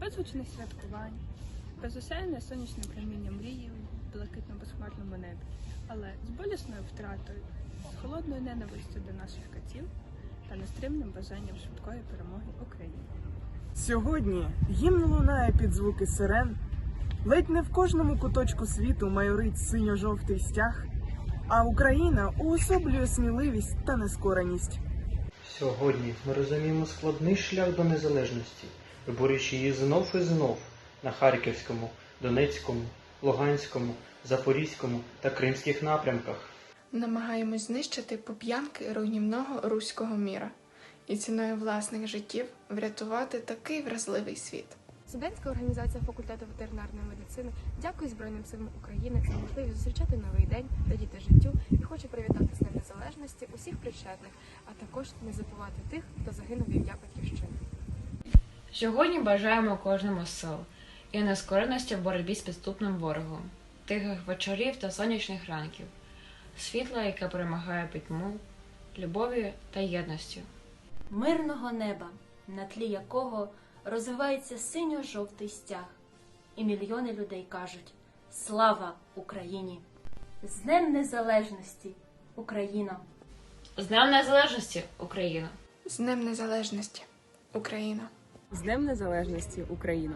без гучних святкувань, без осяяння сонячним промінням мрії в блакитно-безхмарному небі, але з болісною втратою, з холодною ненавистю до наших катів та нестримним бажанням швидкої перемоги України. Сьогодні гімн лунає під звуки сирен. Ледь не в кожному куточку світу майорить синьо-жовтий стяг, а Україна уособлює сміливість та нескореність. Сьогодні ми розуміємо складний шлях до незалежності, виборюючи її знов і знов на Харківському, Донецькому, Луганському, Запорізькому та Кримських напрямках. Намагаємось знищити поп'янки руйнівного руського міра і ціною власних життів врятувати такий вразливий світ. Студентська організація факультету ветеринарної медицини дякує Збройним силам України за можливість зустрічати новий день, радіти життю і хоче привітати з Днем Незалежності усіх причетних, а також не забувати тих, хто загинув в ім'я батьківщини. Сьогодні бажаємо кожному сил і нескореності в боротьбі з підступним ворогом, тихих вечорів та сонячних ранків, світла, яке перемагає пітьму, любові та єдністю. мирного неба, на тлі якого розвивається синьо-жовтий стяг, і мільйони людей кажуть Слава Україні! З Днем Незалежності, Україно! З Днем Незалежності Україна! З Днем Незалежності Україна! З Днем Незалежності Україна!